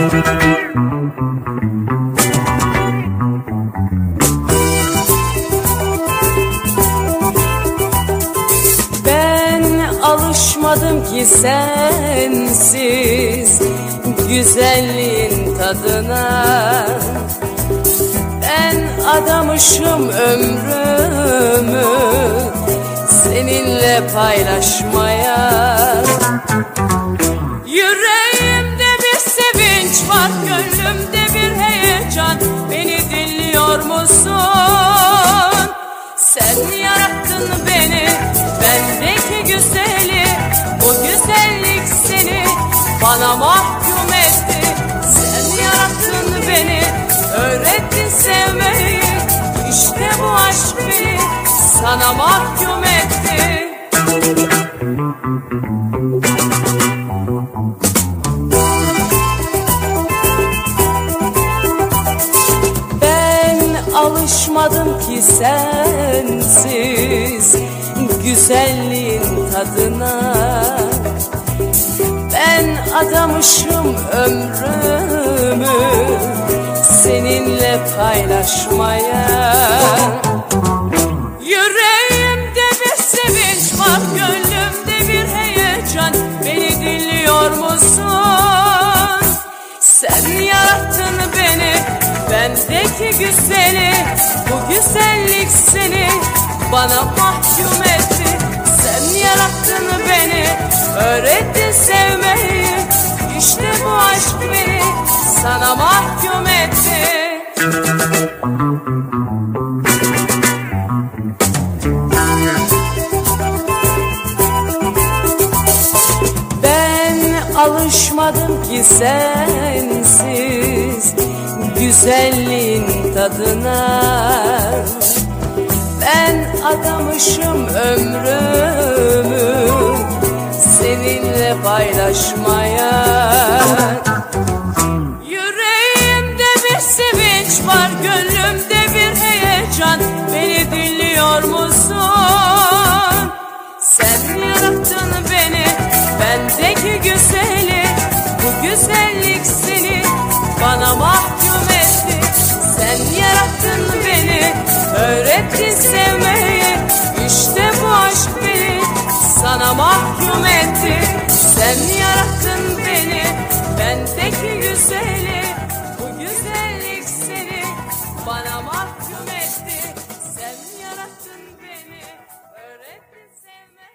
Ben alışmadım ki sensiz güzelliğin tadına. Ben adamışım ömrümü seninle paylaşmaya gönlümde bir heyecan Beni dinliyor musun? Sen yarattın beni bendeki güzeli Bu güzellik seni bana mahkum etti Sen yarattın beni öğrettin sevmeyi İşte bu aşk beni sana mahkum etti Ben alışmadım ki sensiz güzelliğin tadına. Ben adamışım ömrümü seninle paylaşmaya. Yüreğimde bir sevinç var gönlümde bir heyecan. Beni dinliyor musun? Bendeki güzeli Bu güzellik seni bana mahkum etti. Sen yarattın beni öğrettin sevmeyi İşte bu aşk beni sana mahkum etti. Ben alışmadım ki sensiz güzelliğin tadına. Ben adamışım ömrümü seninle paylaşmaya yarattın beni? Öğrettin sevmeyi. İşte bu aşk beni. Sana mahkum etti. Sen yarattın beni. Bendeki güzeli. Bu güzellik seni bana mahkum etti. Sen yarattın beni. Öğrettin sevmeyi